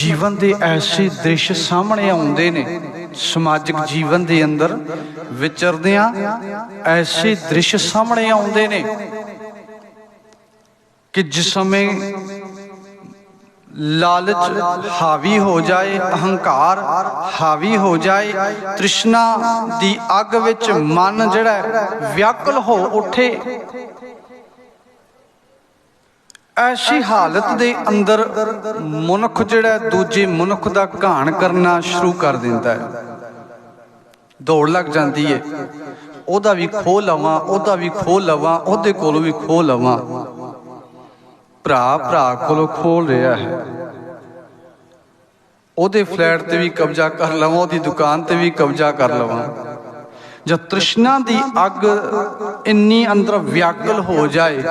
ਜੀਵਨ ਦੇ ਐਸੇ ਦ੍ਰਿਸ਼ ਸਾਹਮਣੇ ਆਉਂਦੇ ਨੇ ਸਮਾਜਿਕ ਜੀਵਨ ਦੇ ਅੰਦਰ ਵਿਚਰਦਿਆਂ ਐਸੇ ਦ੍ਰਿਸ਼ ਸਾਹਮਣੇ ਆਉਂਦੇ ਨੇ ਕਿ ਜਿਸ ਸਮੇਂ ਲਾਲਚ ਹਾਵੀ ਹੋ ਜਾਏ ਅਹੰਕਾਰ ਹਾਵੀ ਹੋ ਜਾਏ ਤ੍ਰਿਸ਼ਨਾ ਦੀ ਅੱਗ ਵਿੱਚ ਮਨ ਜਿਹੜਾ ਹੈ, ਵਿਆਕੁਲ ਹੋ ਉੱਠੇ ਐਸੀ ਹਾਲਤ ਦੇ ਅੰਦਰ ਮਨੁੱਖ ਜਿਹੜਾ ਦੂਜੇ ਮਨੁੱਖ ਦਾ ਘਾਣ ਕਰਨਾ ਸ਼ੁਰੂ ਕਰ ਦਿੰਦਾ ਹੈ। ਦੌੜ ਲੱਗ ਜਾਂਦੀ ਹੈ ਉਹਦਾ ਵੀ ਖੋਹ ਲਵਾਂ, ਉਹਦਾ ਵੀ ਖੋਹ ਲਵਾਂ, ਉਹਦੇ ਕੋਲੋਂ ਵੀ ਖੋਹ ਲਵਾਂ। ਭਰਾ ਭਰਾ ਕੋਲੋਂ ਖੋਲ ਰਿਹਾ ਹੈ। ਉਹਦੇ ਫਲੈਟ ਤੇ ਵੀ ਕਬਜ਼ਾ ਕਰ ਲਵਾਂ, ਉਹਦੀ ਦੁਕਾਨ ਤੇ ਵੀ ਕਬਜ਼ਾ ਕਰ ਲਵਾਂ। ਜਦ ਤ੍ਰਿਸ਼ਨਾ ਦੀ ਅੱਗ ਇੰਨੀ ਅੰਦਰ ਵਿਆਕਲ ਹੋ ਜਾਏ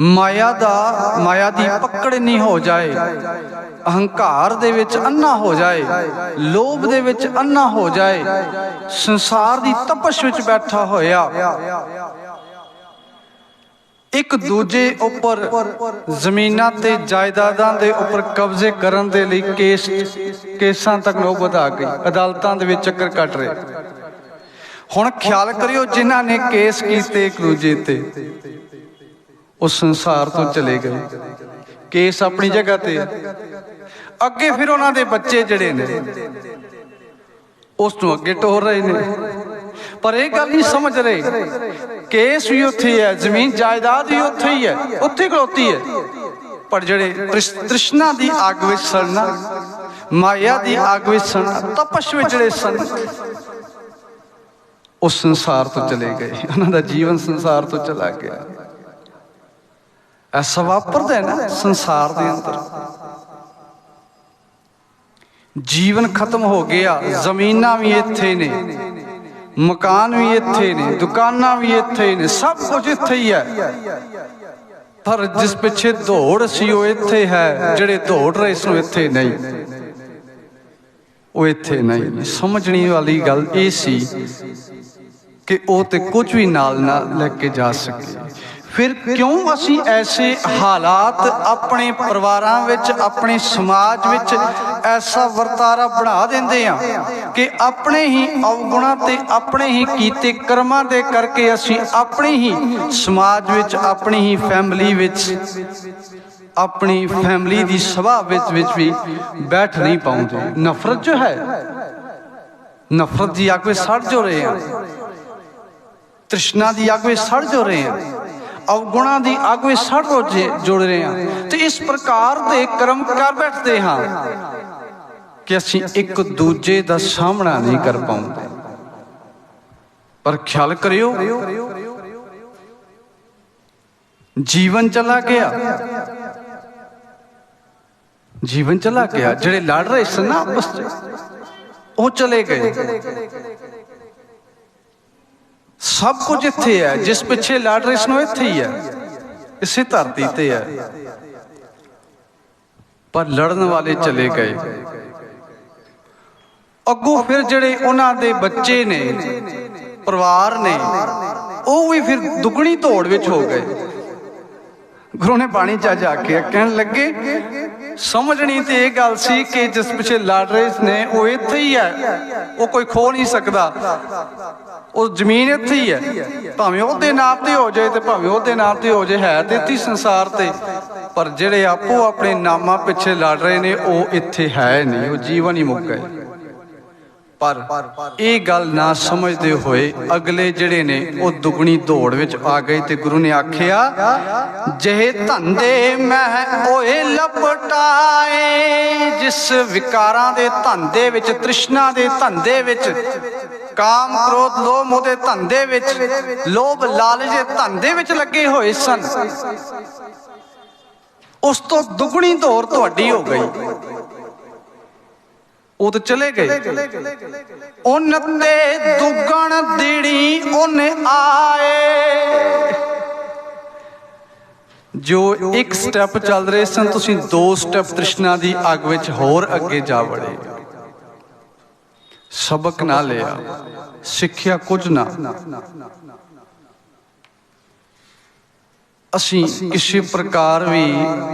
ਮਾਇਆ ਦਾ, ਮਾਇਆ ਦੀ ਪਕੜ ਨਹੀਂ ਹੋ ਜਾਏ, ਅਹੰਕਾਰ ਦੇ ਵਿੱਚ ਅੰਨਾ ਹੋ ਜਾਏ, ਲੋਭ ਦੇ ਵਿੱਚ ਅੰਨਾ ਹੋ ਜਾਏ, ਸੰਸਾਰ ਦੀ ਤਪਸ਼ ਵਿੱਚ ਬੈਠਾ ਹੋਇਆ। ਇੱਕ ਦੂਜੇ ਉੱਪਰ ਜ਼ਮੀਨਾਂ ਤੇ ਜਾਇਦਾਦਾਂ ਦੇ ਉੱਪਰ ਕਬਜ਼ੇ ਕਰਨ ਦੇ ਲਈ ਕੇਸ, ਕੇਸਾਂ ਤੱਕ ਨੌਬਤ ਆ ਗਈ ਅਦਾਲਤਾਂ ਦੇ ਵਿੱਚ ਚੱਕਰ ਕੱਟ ਰਹੇ। ਹੁਣ ਖਿਆਲ ਕਰਿਓ ਜਿਨ੍ਹਾਂ ਨੇ ਕੇਸ ਕੀਤੇ ਇੱਕ ਦੂਜੇ ਤੇ। ਉਹ ਸੰਸਾਰ ਤੋਂ ਚਲੇ ਗਏ। ਕੇਸ ਆਪਣੀ ਜਗ੍ਹਾ ਤੇ। ਅੱਗੇ ਫਿਰ ਉਹਨਾਂ ਦੇ ਬੱਚੇ ਜਿਹੜੇ ਨੇ, ਉਸ ਤੋਂ ਅੱਗੇ ਟੋਰ ਰਹੇ ਨੇ। ਪਰ ਇਹ ਗੱਲ ਨਹੀਂ ਸਮਝ ਰਹੇ। ਕੇਸ ਵੀ ਉੱਥੇ ਹੈ, ਜ਼ਮੀਨ ਜਾਇਦਾਦ ਵੀ ਉੱਥੇ ਹੀ ਹੈ, ਉੱਥੇ ਖਲੋਤੀ ਹੈ। ਪਰ ਜਿਹੜੇ ਤ੍ਰਿਸ਼- ਤ੍ਰਿਸ਼ਨਾ ਦੀ ਅੱਗ ਵਿੱਚ ਸੜਨਾ, ਮਾਇਆ ਦੀ ਅੱਗ ਵਿੱਚ ਸੜਨਾ, ਤਪਸ਼ ਵਿੱਚ ਜਿਹੜੇ ਸਨ, ਉਹ ਸੰਸਾਰ ਤੋਂ ਚਲੇ ਗਏ। ਉਹਨਾਂ ਦਾ ਜੀਵਨ ਸੰਸਾਰ ਤੋਂ ਚਲਾ ਗਿਆ। ਐਸਾ ਵਾਪਰਦਾ ਹੈ ਨਾ ਸੰਸਾਰ ਦੇ ਅੰਦਰ। ਜੀਵਨ ਖਤਮ ਹੋ ਗਿਆ, ਜ਼ਮੀਨਾਂ ਵੀ ਇੱਥੇ ਨੇ, ਮਕਾਨ ਵੀ ਇੱਥੇ ਨੇ, ਦੁਕਾਨਾਂ ਵੀ ਇੱਥੇ ਨੇ, ਸਭ ਕੁਝ ਇੱਥੇ ਹੀ ਹੈ। ਪਰ ਜਿਸ ਪਿੱਛੇ ਦੌੜ ਸੀ, ਉਹ ਇੱਥੇ ਹੈ, ਜਿਹੜੇ ਦੌੜ ਰਹੇ ਸਨ ਇੱਥੇ ਨਹੀਂ। ਉਹ ਇੱਥੇ ਨਹੀਂ। ਸਮਝਣੀ ਵਾਲੀ ਗੱਲ ਇਹ ਸੀ ਕਿ ਉਹ ਤੇ ਕੁਝ ਵੀ ਨਾਲ ਨਾ ਲੈ ਕੇ ਜਾ ਸਕੇ। ਫਿਰ ਕਿਉਂ ਅਸੀਂ ਐਸੇ ਹਾਲਾਤ ਆਪਣੇ ਪਰਿਵਾਰਾਂ ਵਿੱਚ, ਆਪਣੇ ਸਮਾਜ ਵਿੱਚ ਐਸਾ ਵਰਤਾਰਾ ਬਣਾ ਦਿੰਦੇ ਆ ਕਿ ਆਪਣੇ ਹੀ ਅਵਗੁਣਾ ਤੇ ਆਪਣੇ ਹੀ ਕੀਤੇ ਕਰਮਾਂ ਦੇ ਕਰਕੇ ਅਸੀਂ ਆਪਣੇ ਹੀ ਸਮਾਜ ਵਿੱਚ, ਆਪਣੀ ਹੀ ਫੈਮਿਲੀ ਵਿੱਚ, ਆਪਣੀ ਫੈਮਿਲੀ ਦੀ ਸਭਾ ਵਿੱਚ ਵਿੱਚ ਵੀ ਬੈਠ ਨਹੀਂ ਪਾਉਂਦੇ। ਨਫ਼ਰਤ ਜੋ ਹੈ, ਨਫ਼ਰਤ ਦੀ ਅੱਗ ਵਿੱਚ ਸੜ ਜੋ ਰਹੇ ਆ ਤ੍ਰਿਸ਼ਨਾ ਦੀ ਅੱਗ ਵਿੱਚ ਸੜ ਜੋ ਰਹੇ ਆ ਅਵਗੁਣਾ ਦੀ ਅੱਗ ਵਿੱਚ ਸੜ ਰੋਜੇ ਜੁੜ ਰਹੇ ਆ ਤੇ ਇਸ ਪ੍ਰਕਾਰ ਦੇ ਕਰਮ ਕਰ ਬੈਠਦੇ ਹਾਂ ਕਿ ਅਸੀਂ ਇੱਕ ਦੂਜੇ ਦਾ ਸਾਹਮਣਾ ਨਹੀਂ ਕਰ ਪਾਉਂਦੇ। ਪਰ ਖਿਆਲ ਕਰਿਓ, ਜੀਵਨ ਚਲਾ ਗਿਆ। ਜੀਵਨ ਚਲਾ ਗਿਆ। ਜਿਹੜੇ ਲੜ ਰਹੇ ਸਨ ਨਾ ਆਪਸ ਚ ਉਹ ਚਲੇ ਗਏ। ਸਭ ਕੁਝ ਇੱਥੇ ਹੈ, ਜਿਸ ਪਿੱਛੇ ਲੜ ਰਹੇ ਸਨ ਉਹ ਇੱਥੇ ਹੀ ਹੈ, ਇਸੇ ਧਰਤੀ ਤੇ ਹੈ। ਪਰ ਲੜਨ ਵਾਲੇ ਚਲੇ ਗਏ। ਅੱਗੋਂ ਫਿਰ ਜਿਹੜੇ ਉਹਨਾਂ ਦੇ ਬੱਚੇ ਨੇ, ਪਰਿਵਾਰ ਨੇ, ਉਹ ਵੀ ਫਿਰ ਦੁਗਣੀ ਧੋੜ ਵਿੱਚ ਹੋ ਗਏ। ਗੁਰੂ ਨੇ ਬਾਣੀ ਚ ਜਾ ਕੇ ਕਹਿਣ ਲੱਗੇ ਸਮਝਣੀ ਤੇ ਇਹ ਗੱਲ ਸੀ ਕਿ ਜਿਸ ਪਿੱਛੇ ਲੜ ਰਹੇ ਨੇ, ਉਹ ਇੱਥੇ ਹੀ ਹੈ, ਉਹ ਕੋਈ ਖੋ ਨਹੀਂ ਸਕਦਾ। ਉਹ ਜ਼ਮੀਨ ਇੱਥੇ ਹੀ ਹੈ। ਭਾਵੇਂ ਉਹਦੇ ਨਾਮ ਤੇ ਹੋ ਜਾਏ ਤੇ ਭਾਵੇਂ ਉਹਦੇ ਨਾਮ ਤੇ ਹੋ ਜਾਏ, ਹੈ ਤੇ ਇੱਥੇ ਸੰਸਾਰ ਤੇ। ਪਰ ਜਿਹੜੇ ਆਪੋ ਆਪਣੇ ਨਾਮਾਂ ਪਿੱਛੇ ਲੜ ਰਹੇ ਨੇ, ਉਹ ਇੱਥੇ ਹੈ ਨਹੀਂ, ਉਹ ਜੀਵਨ ਹੀ ਮੁੱਕ ਗਏ। ਪਰ ਇਹ ਗੱਲ ਨਾ ਸਮਝਦੇ ਹੋਏ ਅਗਲੇ ਜਿਹੜੇ ਨੇ, ਉਹ ਦੁਗਣੀ ਦੌੜ ਵਿੱਚ ਆ ਗਏ ਤੇ ਗੁਰੂ ਨੇ ਆਖਿਆ, ਜਿਹੇ ਧੰਦੇ ਮੈਂ ਓਏ ਲਪਟਾਏ, ਜਿਸ ਵਿਕਾਰਾਂ ਦੇ ਧੰਦੇ ਵਿੱਚ, ਤ੍ਰਿਸ਼ਨਾ ਦੇ ਧੰਦੇ ਵਿੱਚ ਕਾਮ ਕ੍ਰੋਧ, ਲੋਭ ਮੋਹ ਧੰਦੇ ਵਿੱਚ, ਲੋਭ ਲਾਲਚ ਦੇ ਧੰਦੇ ਵਿੱਚ ਲੱਗੇ ਹੋਏ ਸਨ। ਉਸ ਤੋਂ ਦੁਗਣੀ ਦੌਰ ਤੁਹਾਡੀ ਹੋ ਗਈ। ਉਹ ਤਾਂ ਚਲੇ ਗਏ। ਉਨ ਤੇ ਦੁਗਣ ਦੀੜੀ ਉਹਨੇ ਆਏ। ਜੋ ਇੱਕ ਸਟੈਪ ਚੱਲ ਰਹੇ ਸਨ, ਤੁਸੀਂ ਦੋ ਸਟੈਪ ਤ੍ਰਿਸ਼ਨਾ ਦੀ ਅੱਗ ਵਿੱਚ ਹੋਰ ਅੱਗੇ ਜਾ ਵੜੇ। ਸਬਕ ਨਾ ਲਿਆ, ਸਿੱਖਿਆ ਕੁਝ ਨਾ। ਅਸੀਂ ਕਿਸੇ ਪ੍ਰਕਾਰ ਵੀ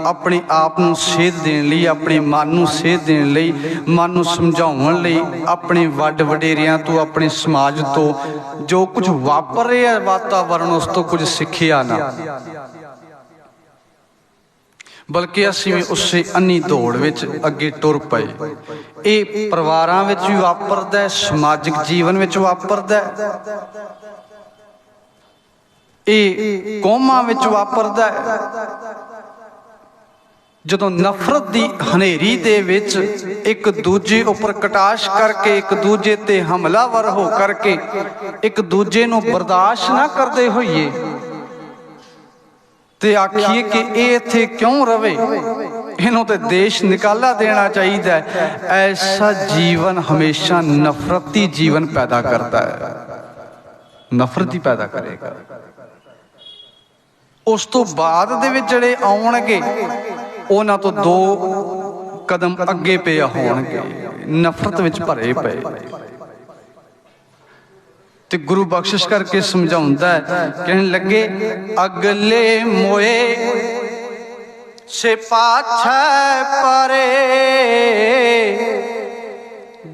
ਆਪਣੇ ਆਪ ਨੂੰ ਸੇਧ ਦੇਣ ਲਈ, ਆਪਣੇ ਮਨ ਨੂੰ ਸੇਧ ਦੇਣ ਲਈ, ਮਨ ਨੂੰ ਸਮਝਾਉਣ ਲਈ, ਆਪਣੇ ਵੱਡ ਵਡੇਰਿਆਂ ਤੋਂ, ਆਪਣੇ ਸਮਾਜ ਤੋਂ ਜੋ ਕੁਝ ਵਾਪਰ ਰਿਹਾ ਵਾਤਾਵਰਣ, ਉਸ ਤੋਂ ਕੁਝ ਸਿੱਖਿਆ ਨਾ। ਬਲਕਿ ਅਸੀਂ ਵੀ ਉਸੇ ਅੰਨੀ ਦੌੜ ਵਿੱਚ ਅੱਗੇ ਟੁਰ ਪਏ। ਇਹ ਪਰਿਵਾਰਾਂ ਵਿੱਚ ਵੀ ਵਾਪਰਦਾ ਹੈ, ਸਮਾਜਿਕ ਜੀਵਨ ਵਿੱਚ ਵਾਪਰਦਾ ਹੈ। ਇਹ ਕੌਮਾਂ ਵਿੱਚ ਵਾਪਰਦਾ ਹੈ। ਜਦੋਂ ਨਫ਼ਰਤ ਦੀ ਹਨੇਰੀ ਦੇ ਵਿੱਚ ਇੱਕ ਦੂਜੇ ਉੱਪਰ ਕਟਾਸ਼ ਕਰਕੇ, ਇੱਕ ਦੂਜੇ ਤੇ ਹਮਲਾਵਰ ਹੋ ਕਰਕੇ, ਇੱਕ ਦੂਜੇ ਨੂੰ ਬਰਦਾਸ਼ਤ ਨਾ ਕਰਦੇ ਹੋਈਏ ਤੇ ਆਖੀਏ ਕਿ ਇਹ ਇੱਥੇ ਕਿਉਂ ਰਵੇ? ਇਹਨੂੰ ਤੇ ਦੇਸ਼ ਨਿਕਾਲਾ ਦੇਣਾ ਚਾਹੀਦਾ ਹੈ। ਐਸਾ ਜੀਵਨ ਹਮੇਸ਼ਾ ਨਫ਼ਰਤੀ ਜੀਵਨ ਪੈਦਾ ਕਰਦਾ ਹੈ। ਨਫ਼ਰਤ ਹੀ ਪੈਦਾ ਕਰੇਗਾ। ਉਸ ਤੋਂ ਬਾਅਦ ਦੇ ਵਿੱਚ ਜਿਹੜੇ ਆਉਣਗੇ, ਉਹਨਾਂ ਤੋਂ ਦੋ ਕਦਮ ਅੱਗੇ ਪਿਆ ਹੋਣਗੇ। ਨਫ਼ਰਤ ਵਿੱਚ ਭਰੇ ਪਏ। ਤੇ ਗੁਰੂ ਬਖਸ਼ਿਸ਼ ਕਰਕੇ ਸਮਝਾਉਂਦਾ ਹੈ। ਕਹਿਣ ਲੱਗੇ, ਅਗਲੇ ਮੋਏ ਸੇ ਪਾਛੈ ਪਰੇ,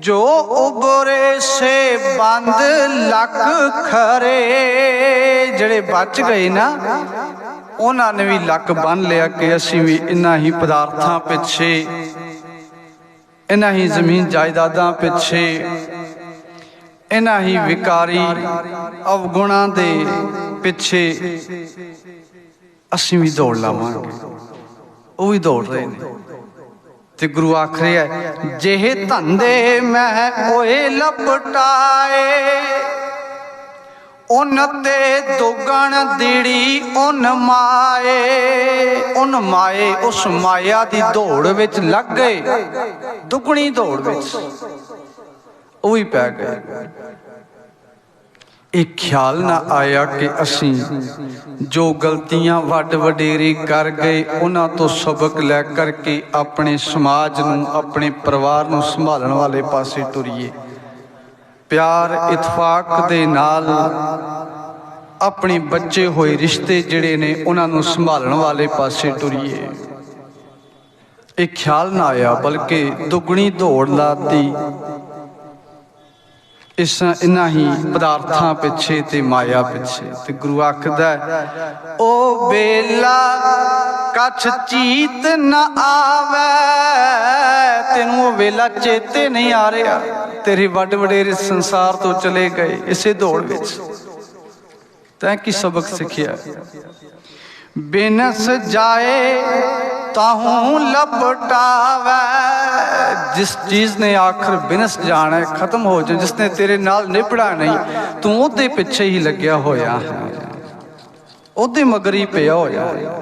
ਜੋ ਉਬਰੇ ਸੇ ਬੰਦ ਲੱਖ ਖਰੇ। ਜਿਹੜੇ ਬਚ ਗਏ ਨਾ, ਉਹਨਾਂ ਨੇ ਵੀ ਲੱਕ ਬੰਨ ਲਿਆ ਕਿ ਅਸੀਂ ਵੀ ਇਨਾ ਹੀ ਪਦਾਰਥਾਂ ਪਿੱਛੇ ਇਨਾ ਹੀ ਜ਼ਮੀਨ ਜਾਇਦਾਦਾਂ ਪਿੱਛੇ ਇਨਾ ਹੀ ਵਿਕਾਰੀ ਅਵਗੁਣਾਂ ਦੇ ਪਿੱਛੇ ਅਸੀਂ ਵੀ ਦੌੜ ਲਾਵਾਂਗੇ। ਉਹ ਵੀ ਦੌੜ ਰਹੇ ਨੇ। ਤੇ ਗੁਰੂ ਆਖ ਰਿਹਾ ਜਿਹੇ ਧੰਦੇ ਮੈਂ ਓਏ ਲਪਟਾਏ, ਉਨ ਤੇ ਦੁਗਣ ਦਿੜੀ ਉਨ ਮਾਏ ਉਨ ਮਾਏ ਉਸ ਮਾਇਆ ਦੀ ਦੌੜ ਵਿੱਚ ਲੱਗ ਗਏ, ਦੁਗਣੀ ਦੌੜ ਵਿੱਚ। ਉਹ ਵੀ ਪੈ ਗਏ। ਇਹ ਖਿਆਲ ਨਾ ਆਇਆ ਕਿ ਅਸੀਂ ਜੋ ਗਲਤੀਆਂ ਵੱਡ ਵਡੇਰੇ ਕਰ ਗਏ, ਉਹਨਾਂ ਤੋਂ ਸਬਕ ਲੈ ਕਰਕੇ ਆਪਣੇ ਸਮਾਜ ਨੂੰ, ਆਪਣੇ ਪਰਿਵਾਰ ਨੂੰ ਸੰਭਾਲਣ ਵਾਲੇ ਪਾਸੇ ਤੁਰੀਏ। ਪਿਆਰ, ਇਤਫਾਕ ਦੇ ਨਾਲ ਆਪਣੇ ਬੱਚੇ ਹੋਏ ਰਿਸ਼ਤੇ ਜਿਹੜੇ ਨੇ, ਉਹਨਾਂ ਨੂੰ ਸੰਭਾਲਣ ਵਾਲੇ ਪਾਸੇ ਤੁਰੀਏ। ਇਹ ਖਿਆਲ ਨਾ ਆਇਆ, ਬਲਕਿ ਦੁੱਗਣੀ ਦੌੜ ਲਾਤੀ। ਇਸ ਇਨਾ ਹੀ ਪਦਾਰਥਾਂ ਪਿੱਛੇ ਤੇ ਮਾਇਆ ਪਿੱਛੇ ਤੇ ਗੁਰੂ ਆਖਦਾ ਹੈ, ਉਹ ਕਛ ਚੀਤ ਨ ਆਵੇ ਤੈਨੂੰ ਉਹ ਵੇਲਾ ਚੇਤੇ ਨਹੀਂ ਆ ਰਿਹਾ। ਤੇਰੇ ਵੱਡ ਵਡੇਰੇ ਸੰਸਾਰ ਤੋਂ ਚਲੇ ਗਏ ਇਸੇ ਦੌੜ ਵਿੱਚ। ਤੈਂ ਕੀ ਸਬਕ ਸਿੱਖਿਆ? ਬਿਨਸ ਜਾਏ ਤਾਹੂ ਲਪਟਾਵੇ ਜਿਸ ਚੀਜ਼ ਨੇ ਆਖਰ ਬਿਨਸ ਜਾਣਾ ਹੈ, ਖਤਮ ਹੋ ਜਾ ਜਿਸ ਨੇ ਤੇਰੇ ਨਾਲ ਨਿਭੜਾ ਨਹੀਂ, ਤੂੰ ਉਹਦੇ ਪਿੱਛੇ ਹੀ ਲੱਗਿਆ ਹੋਇਆ ਹੈ। ਉਹਦੇ ਮਗਰ ਹੀ ਪਿਆ ਹੋਇਆ ਹੈ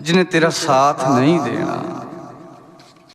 ਜਿਹਨੇ ਤੇਰਾ ਸਾਥ ਨਹੀਂ ਦੇਣਾ।